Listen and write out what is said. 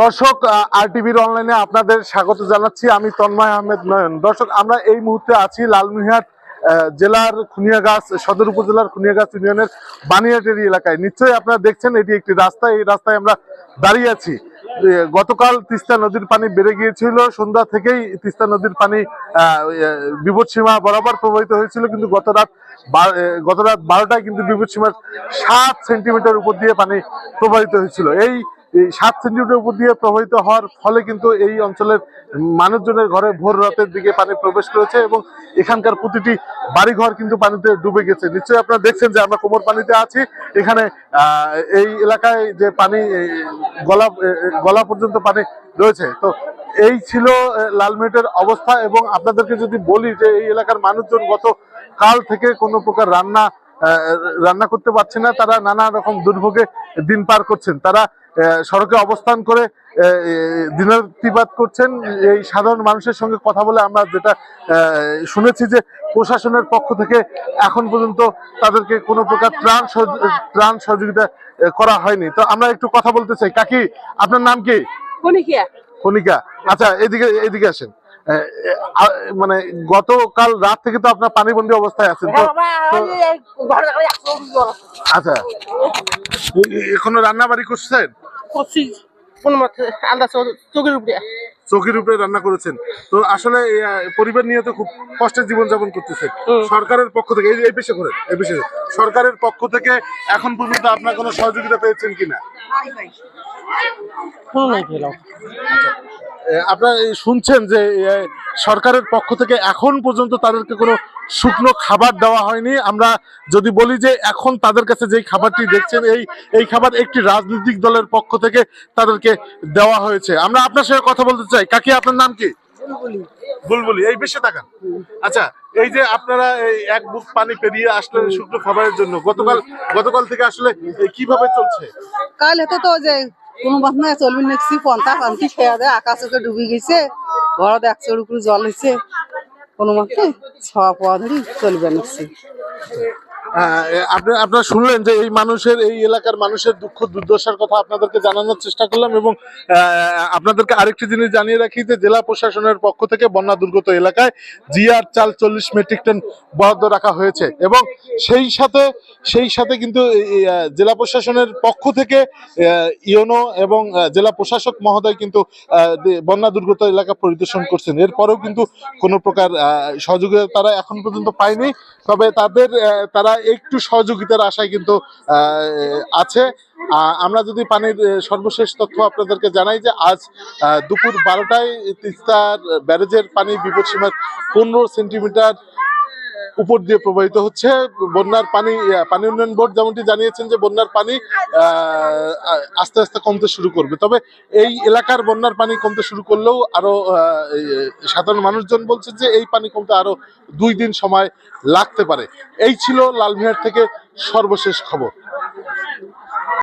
দর্শক আর টিভির অনলাইনে আপনাদের স্বাগত জানাচ্ছি। আমি তন্ময় আহমেদ নয়ন। দর্শক, আমরা এই মুহূর্তে আছি লালমিহাট জেলার খুনিয়াগাছ, সদর উপজেলার খুনিয়াগাছ ইউনিয়নের বানিয়াটেরি এলাকায়। নিশ্চয়ই আপনারা দেখছেন, এটি একটি রাস্তা। এই রাস্তায় আমরা দাঁড়িয়ে আছি। গতকাল তিস্তা নদীর পানি বেড়ে গিয়েছিল। সন্ধ্যা থেকেই তিস্তা নদীর পানি বিপদসীমা বরাবর প্রবাহিত হয়েছিল। কিন্তু গত রাত গত রাত বারোটায় কিন্তু বিপদসীমার সাত সেন্টিমিটার উপর দিয়ে পানি প্রবাহিত হয়েছিল। এই এই সাত সেন্টিমিটার উপর দিয়ে প্রবাহিত হওয়ার ফলে কিন্তু এই অঞ্চলের মানুষজনের ঘরে ভোর রাতের দিকে পানি প্রবেশ করেছে এবং এখানকার প্রতিটি বাড়িঘর কিন্তু পানিতে ডুবে গেছে। নিশ্চয়ই আপনারা দেখছেন যে আমরা কোমর পানিতে আছি। এখানে এই এলাকায় যে পানি গলা গলা পর্যন্ত পানি রয়েছে। তো এই ছিল লালমেটের অবস্থা এবং আপনাদেরকে যদি বলি যে এই এলাকার মানুষজন গত কাল থেকে কোনো প্রকার রান্না রান্না করতে পারছে না। তারা নানা রকম দুর্ভোগে দিন পার করছেন। তারা সড়কে অবস্থান করে দিনাতিপাত করছেন। এই সাধারণ মানুষের সঙ্গে কথা বলে আমরা যেটা শুনেছি যে প্রশাসনের পক্ষ থেকে এখন পর্যন্ত তাদেরকে কোনো প্রকার ত্রাণ ত্রাণ সহযোগিতা করা হয়নি। তো আমরা একটু কথা বলতে চাই। কাকি আপনার নাম কি? কনিকা আচ্ছা এদিকে এদিকে আসেন। মানে গতকাল রাত থেকে তো আপনার পানিবন্দী অবস্থায় আছেন। আচ্ছা। এখনও রান্না বাড়ি করছেন? করছি কোন মতে আলাদা চোখের উপরে। চোখের উপরে রান্না করেছেন। তো আসলে পরিবার নিয়ে তো খুব কষ্টের জীবনযাপন করতেছেন সরকারের পক্ষ থেকে এই পেশে করে এই পেশে সরকারের পক্ষ থেকে এখন পর্যন্ত আপনার কোনো সহযোগিতা পেয়েছেন কিনা? আপনারা শুনছেন যে সরকারের পক্ষ থেকে এখন পর্যন্ত তাদেরকে কোনো শুকনো খাবার দেওয়া হয়নি। আমরা যদি বলি যে এখন তাদের কাছে যেই খাবারটি দেখছেন এই এই খাবার একটি রাজনৈতিক দলের পক্ষ থেকে তাদেরকে দেওয়া হয়েছে। আমরা আপনার সঙ্গে কথা বলতে চাই। কাকি আপনার নাম কি? বুলবুলি। এই বেশি তাকান আচ্ছা এই যে আপনারা এই এক বুক পানি পেরিয়ে আসলেন শুকনো খাবারের জন্য গতকাল গতকাল থেকে আসলে কীভাবে চলছে? কাল হেতো তো যে কোনো বাস নাই, চলবি নেছি পন্থা পান্তি খেয়া দেয় আকাশে ডুবি গেছে ঘর একশোর উপরে জল হয়েছে কোনো মতে ছাওয়া পোয়া ধরি চলবে নেছি আপনারা শুনলেন যে এই মানুষের, এই এলাকার মানুষের দুঃখ, দুর্দশার কথা আপনাদেরকে জানানোর চেষ্টা করলাম এবং আপনাদেরকে আরেকটি জিনিস জানিয়ে রাখি যে জেলা প্রশাসনের পক্ষ থেকে বন্যা দুর্গত এলাকায় জিআর চাল চল্লিশ মেট্রিক টন বরাদ্দ রাখা হয়েছে এবং সেই সাথে সেই সাথে কিন্তু জেলা প্রশাসনের পক্ষ থেকে ইওনো এবং জেলা প্রশাসক মহোদয় কিন্তু বন্যা দুর্গত এলাকা পরিদর্শন করছেন। এরপরেও কিন্তু কোনো প্রকার সহযোগিতা তারা এখন পর্যন্ত পায়নি। তবে তাদের তারা একটু সহযোগিতার আশায় কিন্তু আছে। আমরা যদি পানির সর্বশেষ তথ্য আপনাদেরকে জানাই যে আজ দুপুর বারোটায় তিস্তার ব্যারেজের পানি বিপদসীমার পনেরো সেন্টিমিটার উপর দিয়ে প্রবাহিত হচ্ছে। বন্যার পানি পানি উন্নয়ন বোর্ড যেমনটি জানিয়েছেন যে বন্যার পানি আস্তে আস্তে কমতে শুরু করবে। তবে এই এলাকার বন্যার পানি কমতে শুরু করলেও আরও সাধারণ মানুষজন বলছে যে এই পানি কমতে আরও দুই দিন সময় লাগতে পারে। এই ছিল লালমিহার থেকে সর্বশেষ খবর।